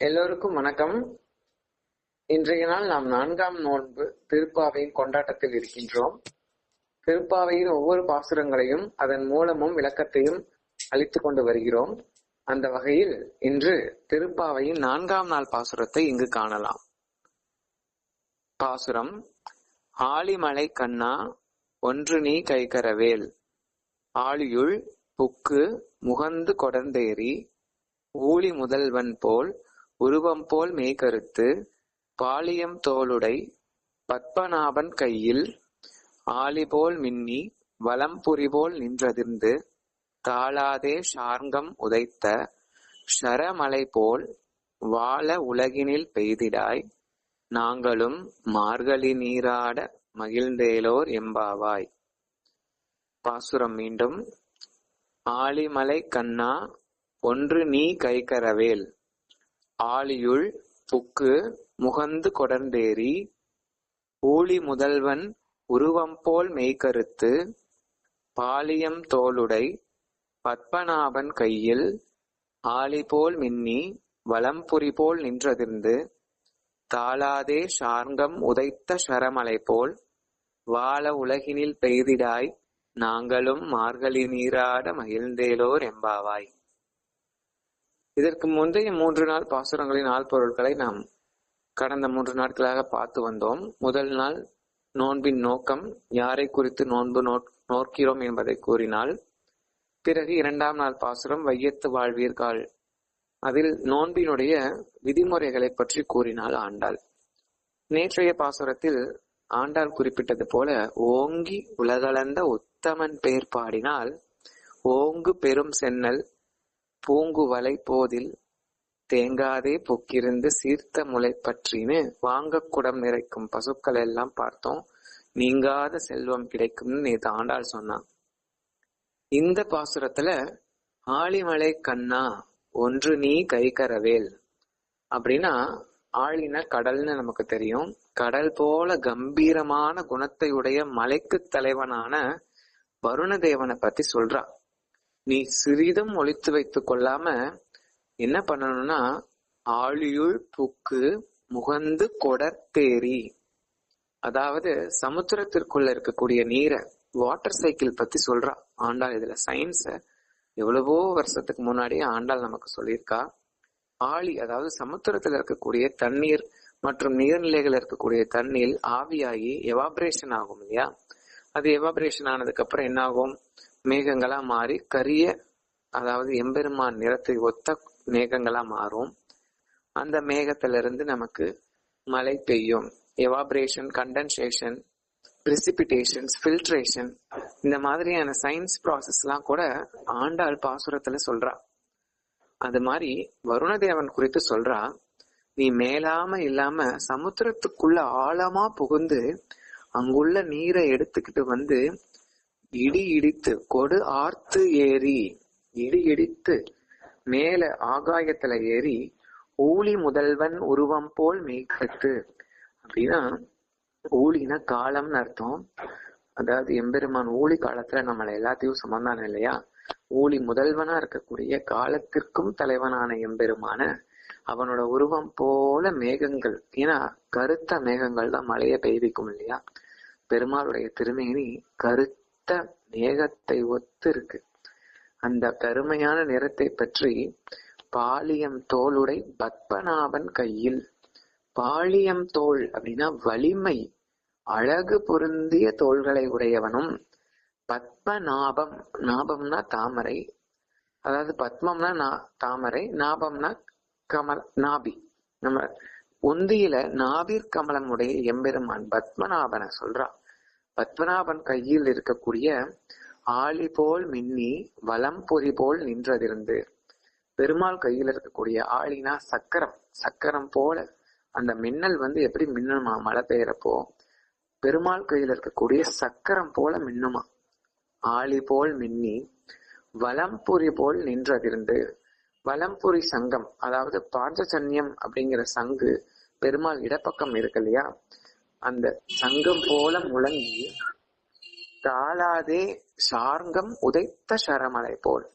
எல்லோருக்கும் வணக்கம். இன்றைய நாள் நாம் நான்காம் நோன்பு திருப்பாவையின் கொண்டாட்டத்தில் இருக்கின்றோம். திருப்பாவையின் ஒவ்வொரு பாசுரங்களையும் அதன் மூலமும் விளக்கத்தையும் அளித்து கொண்டு வருகிறோம். அந்த வகையில் இன்று திருப்பாவையின் நான்காம் நாள் பாசுரத்தை இங்கு காணலாம். பாசுரம் ஆலிமலை கண்ணா ஒன்று நீ கைகரவேல். ஆழியுள் புக்கு முகந்து கொடந்தேறி ஊழி முதல்வன் போல் உருவம் போல் மேய்கருத்து பாலியம் தோளுடை பத்மநாபன் கையில் ஆலிபோல் மின்னி வலம்புரி போல் நின்றதிர்ந்து தாளாதே ஷார்ங்கம் உதைத்த ஷரமலை போல் வாழ உலகினில் பெய்திடாய் நாங்களும் மார்கழி நீராட மகிழ்ந்தேலோர் எம்பாவாய். பாசுரம் மீண்டும் ஆலிமலை கண்ணா ஒன்று நீ கைகரவேல். ஆழியுள் புக்கு முகந்து கொடர்ந்தேறி ஊழி முதல்வன் உருவம் போல் மெய்கருத்து பாலியம் தோளுடை பத்மநாபன் கையில் ஆலி போல் மின்னி வலம்புரி போல் நின்றதிர்ந்து தாளாதே ஷார்ங்கம் உதைத்த சரமலை போல் வாழ உலகினில் பெய்திடாய் நாங்களும் மார்கழி நீராட மகிழ்ந்தேலோர் எம்பாவாய். இதற்கு முந்தைய மூன்று நாள் பாசுரங்களின் ஆள் பொருட்களை நாம் கடந்த மூன்று நாட்களாக பார்த்து வந்தோம். முதல் நாள் நோன்பின் நோக்கம் யாரை குறித்து நோன்பு நோக்கிறோம் என்பதை கூறினால் பிறகு இரண்டாம் நாள் பாசுரம் வையத்து வாழ்வீர்கள் அதில் நோன்பினுடைய விதிமுறைகளை பற்றி கூறினாள் ஆண்டாள். நேற்றைய பாசுரத்தில் ஆண்டாள் குறிப்பிட்டது போல ஓங்கி உலகளந்த உத்தமன் பெயர் பாடினால் ஓங்கு பெரும் சென்னல் பூங்கு வலை போதில் தேங்காதே பொக்கிருந்து சீர்த்த முளை பற்றின்னு வாங்க குடம் நிறைக்கும் பசுக்கள் எல்லாம் பார்த்தோம். நீங்காத செல்வம் கிடைக்கும்னு நீ ஆண்டாள் சொன்னான் இந்த பாசுரத்துல ஆழிமலை கண்ணா ஒன்று நீ கைகரவேல் அப்படின்னா ஆழின கடல்னு நமக்கு தெரியும். கடல் போல கம்பீரமான குணத்தையுடைய மலைக்கு தலைவனான வருணதேவனை பத்தி சொல்றான் நீ சிறிதும் ஒழித்து வைத்துக் கொள்ளாம என்ன பண்ணணும்னா ஆழியுள் புக்கு முகந்து கொடர்த்தேரி அதாவது சமுத்திரத்திற்குள்ள இருக்கக்கூடிய நீரை வாட்டர் சைக்கிள் பத்தி சொல்றா. ஆண்டாள் இதுல சயின்ஸ எவ்வளவோ வருஷத்துக்கு முன்னாடியே ஆண்டாள் நமக்கு சொல்லியிருக்கா. ஆழி அதாவது சமுத்திரத்துல இருக்கக்கூடிய தண்ணீர் மற்றும் நீர்நிலைகள் இருக்கக்கூடிய தண்ணீர் ஆவியாகி எவாபரேஷன் ஆகும் இல்லையா? அது எவாபரேஷன் ஆனதுக்கு அப்புறம் என்ன ஆகும் மேகங்களா மாறி கரிய அதாவது எம்பெருமான் நிறத்தை ஒத்த மேகங்களா மாறும். அந்த மேகத்திலிருந்து நமக்கு மழை பெய்யும். எவாபரேஷன் கண்டன்சேஷன் பிரிசிபிடேஷன்ஸ் ஃபில்ட்ரேஷன் இந்த மாதிரியான சயின்ஸ் ப்ராசஸ்லாம் கூட ஆண்டாள் பாசுரத்துல சொல்றா. அது மாதிரி வருணதேவன் குறித்து சொல்றா நீ மேலாம இல்லாம சமுத்திரத்துக்குள்ள ஆழமா புகுந்து அங்குள்ள நீரை எடுத்துக்கிட்டு வந்து இடி இடித்து கொடு ஆர்த்து ஏறி. இடி இடித்து மேல ஆகாயத்துல ஏறி ஊழி முதல்வன் உருவம் போல் மேய்க்கத்து அப்படின்னா ஊழினா காலம்னு அர்த்தம். அதாவது எம்பெருமான் ஊழி காலத்துல நம்மளை எல்லாத்தையும் சுமந்தான இல்லையா? ஊழி முதல்வனா இருக்கக்கூடிய காலத்திற்கும் தலைவனான எம்பெருமான அவனோட உருவம் போல மேகங்கள் ஏன்னா கருத்த மேகங்கள் தான் மழையை பெய்விக்கும் இல்லையா? பெருமாளுடைய திருமேனி கருத்த மேகத்தை ஒத்து இருக்கு அந்த கருமையான நிறத்தை பற்றி பாலியம் தோளுடை பத்மநாபன் கையில். பாலியம் தோல் அப்படின்னா வலிமை அழகு பொருந்திய தோள்களை உடையவனும் பத்மநாபம் நாபம்னா தாமரை அதாவது பத்மம்னா நா தாமரை நாபம்னா கமல் நாபி. நம்ம உந்தியில நாபிர் கமலம் உடைய எம்பெருமான் பத்மநாபனை சொல்றான். பத்மநாபன் கையில் இருக்கக்கூடிய ஆளி போல் மின்னி வலம் பொறி போல் நின்றதிருந்து பெருமாள் கையில் இருக்கக்கூடிய ஆளினா சக்கரம் சக்கரம் போல அந்த மின்னல் வந்து எப்படி மின்னுமா? மழை பெய்யறப்போ பெருமாள் கையில் இருக்கக்கூடிய சக்கரம் போல மின்னுமா? ஆளி போல் மின்னி வலம்புரி போல் நின்றதிருந்து வலம்புரி சங்கம் அதாவது பாஞ்சஜன்யம் அப்படிங்கிற சங்கு பெருமாள் இடப்பக்கம் இருக்கு இல்லையா? அந்த சங்கம் போல முழங்கி தாளாதே சார்கம் உதைத்த சரமலை போல்.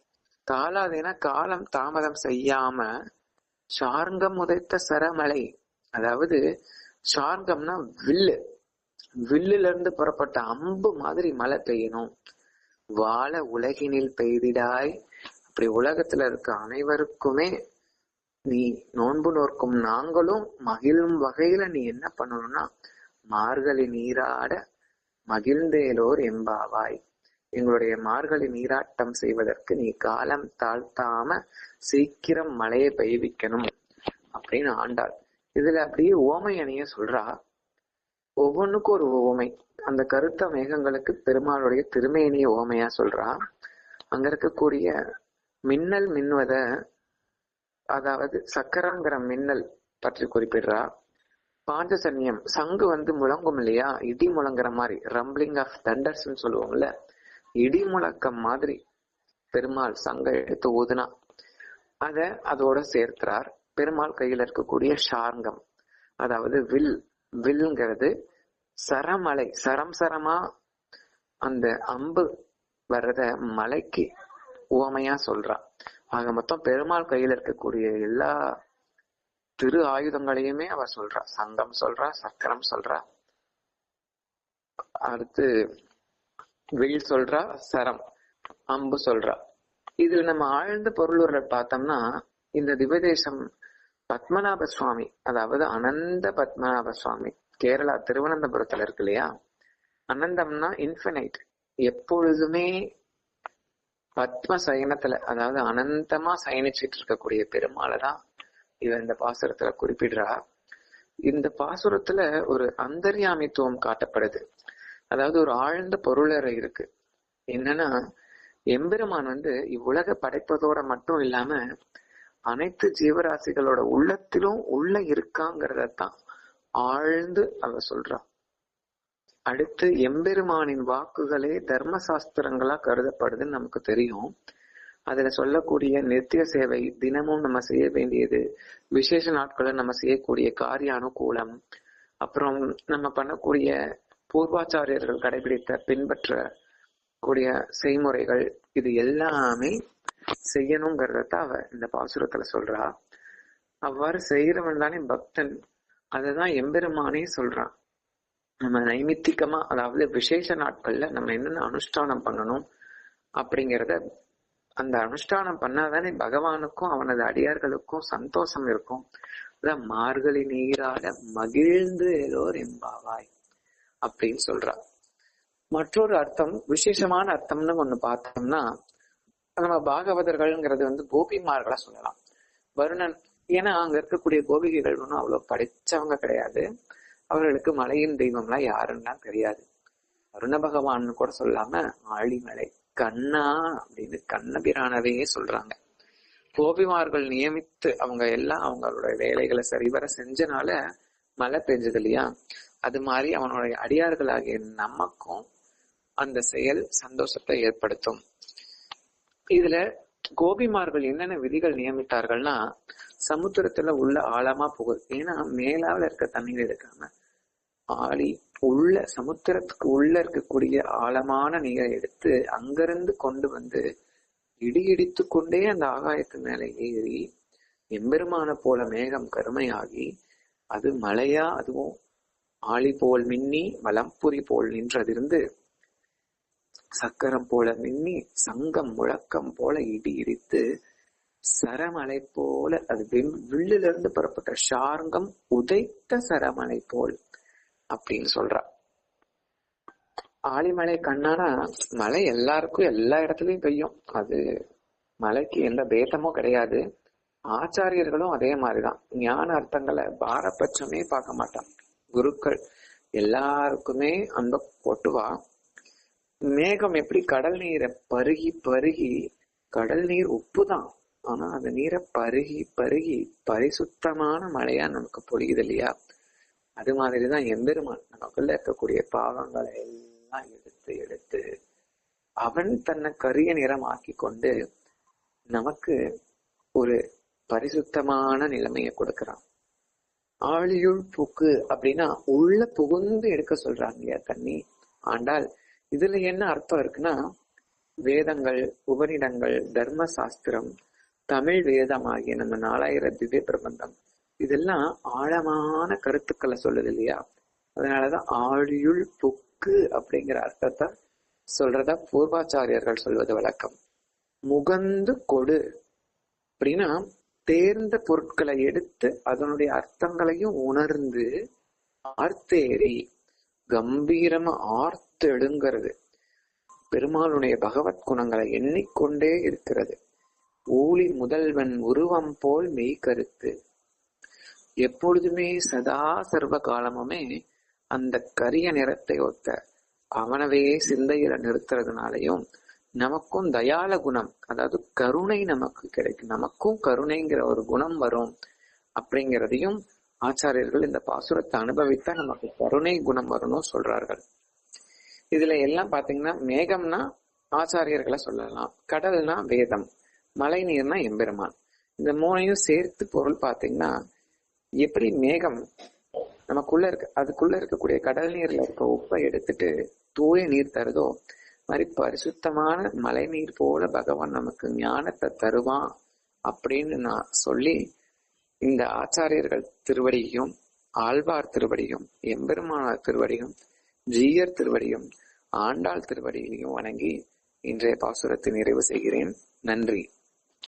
தாளாதேனா காலம் தாமதம் செய்யாம சார்கம் உதைத்த சரமலை. அதாவது சார்கம்னா வில்லு. வில்லுல இருந்து புறப்பட்ட அம்பு மாதிரி மழை பெய்யணும். வாழ உலகினில் பெய்திடாய். அப்படி உலகத்துல இருக்க அனைவருக்குமே நீ நோன்பு நோர்க்கும் நாங்களும் மகிழும் வகையில நீ என்ன பண்ணணும்னா மார்கழி நீராட மகிழ்ந்தேலோர் எம்பாவாய் எங்களுடைய மார்கழி நீராட்டம் செய்வதற்கு நீ காலம் தாழ்த்தாம சீக்கிரம் மழையை பெய்விக்கணும் அப்படின்னு ஆண்டாள். இதுல அப்படியே ஓமை அணிய சொல்றா ஒவ்வொன்றுக்கும் ஒரு ஓமை. அந்த கருத்த மேகங்களுக்கு பெருமாளுடைய திருமேனிய ஓமையா சொல்றா. அங்க இருக்கக்கூடிய மின்னல் மின்வத அதாவது சக்கரங்கிற மின்னல் பற்றி குறிப்பிடுறா. பாஞ்சசன்யம் சங்கு வந்து முழங்கும் இல்லையா? இடி முழங்குற மாதிரி ரம்பிளிங் ஆஃப் தண்டர்ஸ் சொல்லுவோம்ல இடி முழக்கம் மாதிரி பெருமாள் சங்க எடுத்து ஊதுனா அத அதோட சேர்க்கிறார். பெருமாள் கையில இருக்கக்கூடிய ஷார்ங்கம் அதாவது வில் வில்ங்கிறது சரமலை சரம் சரமா அந்த அம்பு வர்றத மலைக்கு உவமையா சொல்றா. ஆக மொத்தம் பெருமாள் கையில இருக்கக்கூடிய எல்லா திரு ஆயுதங்களையுமே அவ சொல்றா. சங்கம் சொல்றா சக்கரம் சொல்றா. அடுத்து வில் சொல்றா சரம் அம்பு சொல்றா. இதுல நம்ம ஆழ்ந்த பொருளுரை பார்த்தோம்னா இந்த திவதேசம் பத்மநாப சுவாமி அதாவது அனந்த பத்மநாப சுவாமி கேரளா திருவனந்தபுரத்துல இருக்கு இல்லையா? அனந்தம்னா இன்ஃபினைட் எப்பொழுதுமே பத்ம சயனத்துல அதாவது அனந்தமா சயனிச்சிட்டு இருக்கக்கூடிய பெருமாளை தான் இவன் இந்த பாசுரத்துல குறிப்பிடுறா. இந்த பாசுரத்துல ஒரு அந்தர்யாமித்துவம் காட்டப்படுது. அதாவது ஒரு ஆழ்ந்த பொருளறை இருக்கு. என்னன்னா எம்பெருமான் வந்து இவ்வுலக படைப்பதோட மட்டும் இல்லாம அனைத்து ஜீவராசிகளோட உள்ளத்திலும் உள்ள இருக்காங்கிறதான் ஆழ்ந்து அவ சொல்றா. அடுத்து எம்பெருமானின் வாக்குகளே தர்ம சாஸ்திரங்களா கருதப்படுதுன்னு நமக்கு தெரியும். அதுல சொல்லக்கூடிய நித்திய சேவை தினமும் நம்ம செய்ய வேண்டியது விசேஷ நாட்களில் நம்ம செய்யக்கூடிய காரிய அனுகூலம் அப்புறம் நம்ம பண்ணக்கூடிய பூர்வாச்சாரியர்கள் கடைபிடித்த பின்பற்ற கூடிய செய்முறைகள் இது எல்லாமே செய்யணுங்கிறத அவ இந்த பாசுரத்துல சொல்றா. அவ்வாறு செய்யறவன் தானே பக்தன். அதுதான் எம்பெருமானே சொல்றான். நம்ம நைமித்திகமா அதாவது விசேஷ நாட்கள்ல நம்ம என்னென்ன அனுஷ்டானம் பண்ணணும் அப்படிங்கிறத அந்த அனுஷ்டானம் பண்ணாதானே பகவானுக்கும் அவனது அடியார்களுக்கும் சந்தோஷம் இருக்கும். அதான் மார்கழி நீராட மகிழ்ந்து எல்லோர் எம்பாவாய் அப்படின்னு சொல்றா. மற்றொரு அர்த்தம் விசேஷமான அர்த்தம்னு ஒண்ணு பார்த்தோம்னா நம்ம பாகவதர்கள்ங்கிறது வந்து கோபிமார்களா சொல்லலாம். வருணன் ஏன்னா அங்க இருக்கக்கூடிய கோபிகைகள் ஒன்றும் அவ்வளவு படிச்சவங்க கிடையாது. அவர்களுக்கு மலையின் தெய்வம்லாம் யாருன்னா தெரியாது. வருண பகவான்னு கூட சொல்லாம ஆழிமலை. கண்ணா அப்படின்னு கண்ணபிரானவையே சொல்றாங்க. கோபிமார்கள் நியமித்து அவங்க எல்லாம் அவங்களோட வேலைகளை சரிவர செஞ்சனால மழை பெஞ்சது இல்லையா? அது மாதிரி அவனுடைய அடியார்களாகிய நமக்கும் அந்த செயல் சந்தோஷத்தை ஏற்படுத்தும். இதுல கோபிமார்கள் என்னென்ன விதிகள் நியமித்தார்கள்னா சமுத்திரத்துல உள்ள ஆழமா புகழ் ஏன்னா மேலாவில் இருக்க தண்ணீர் எடுக்காம ஆழி உள்ள சமுத்திரத்துக்கு உள்ள இருக்கக்கூடிய ஆழமான நீரை எடுத்து அங்கிருந்து கொண்டு வந்து இடி இடித்து கொண்டே அந்த ஆகாயத்து மேலே ஏறி எம்பெருமான போல மேகம் கருமையாகி அது மழையா அதுவும் ஆளி போல் மின்னி வலம்புரி போல் நின்றதிருந்து சக்கரம் போல மின்னி சங்கம் முழக்கம் போல இடி இடித்து சரமலை போல அது வில்லுல இருந்து புறப்பட்ட ஷார்ங்கம் உதைத்த சரமலை போல் அப்படின்னு சொல்றா. ஆலிமலை கண்ணானா மழை எல்லாருக்கும் எல்லா இடத்துலயும் பெய்யும். அது மலைக்கு எந்த பேதமும் கிடையாது. ஆச்சாரியர்களும் அதே மாதிரிதான். ஞான அர்த்தங்களை பாரபட்சமே பார்க்க மாட்டான். குருக்கள் எல்லாருக்குமே அன்ப போட்டுவா. மேகம் எப்படி கடல் நீரை பருகி பருகி கடல் நீர் உப்பு தான் ஆனா அந்த நீரை பருகி பருகி பரிசுத்தமான மழையா நமக்கு பொழியுது இல்லையா? அது மாதிரிதான் எம்பெருமான். நமக்குள்ள இருக்கக்கூடிய பாவங்களை எல்லாம் எடுத்து எடுத்து அவன் தன்னை கரிய நிறமாக்கி கொண்டு நமக்கு ஒரு பரிசுத்தமான நிலைமையை கொடுக்கிறான். ஆழியுள் புக்கு அப்படின்னா உள்ள புகுந்து எடுக்க சொல்றாங்க இல்லையா தண்ணி ஆண்டால் இதுல என்ன அர்த்தம் இருக்குன்னா வேதங்கள் உபனிடங்கள் தர்ம சாஸ்திரம் தமிழ் வேதம் ஆகிய நம்ம நாலாயிரம் திவ்ய பிரபந்தம் இதெல்லாம் ஆழமான கருத்துக்களை சொல்லுது இல்லையா? அதனாலதான் ஆழியுள் புக்கு அப்படிங்கிற அர்த்தத்தை சொல்றதா பூர்வாச்சாரியர்கள் சொல்வது வழக்கம். முகந்து கொடு அப்படின்னா தேர்ந்த பொருட்களை எடுத்து அதனுடைய அர்த்தங்களையும் உணர்ந்து ஆர்த்தேரி கம்பீரமா ஆர்த்து எடுங்கிறது பெருமாளுடைய பகவத் குணங்களை எண்ணிக்கொண்டே இருக்கிறது. ஊழி முதல்வன் உருவம் போல் மெய் கருத்து. எப்பொழுதுமே சதா சர்வ காலமுமே அந்த கரிய நிறத்தை ஒத்த அவனவே சிந்தையில நிறுத்துறதுனாலையும் நமக்கும் தயால குணம் அதாவது கருணை நமக்கு கிடைக்கும். நமக்கும் கருணைங்கிற ஒரு குணம் வரும் அப்படிங்கிறதையும் ஆச்சாரியர்கள் இந்த பாசுரத்தை அனுபவித்தா நமக்கு கருணை குணம் வரும்னு சொல்றார்கள். இதுல எல்லாம் பாத்தீங்கன்னா மேகம்னா ஆச்சாரியர்களை சொல்லலாம் கடல்னா வேதம் மழை நீர்னா எம்பெருமான். இந்த மூணையும் சேர்த்து பொருள் பாத்தீங்கன்னா எப்படி மேகம் நமக்குள்ள இருக்க அதுக்குள்ள இருக்கக்கூடிய கடல் நீர்ல இருக்க உப்பை எடுத்துட்டு தூய நீர் தருதோ? மாதிரி பரிசுத்தமான மழை நீர் போல பகவான் நமக்கு ஞானத்தை தருவான் அப்படின்னு நான் சொல்லி இந்த ஆச்சாரியர்கள் திருவடியும் ஆழ்வார் திருவடியும் எம்பெருமானார் திருவடியும் ஜீயர் திருவடியும் ஆண்டாள் திருவடியையும் வணங்கி இன்றைய பாசுரத்தை நிறைவு செய்கிறேன். நன்றி.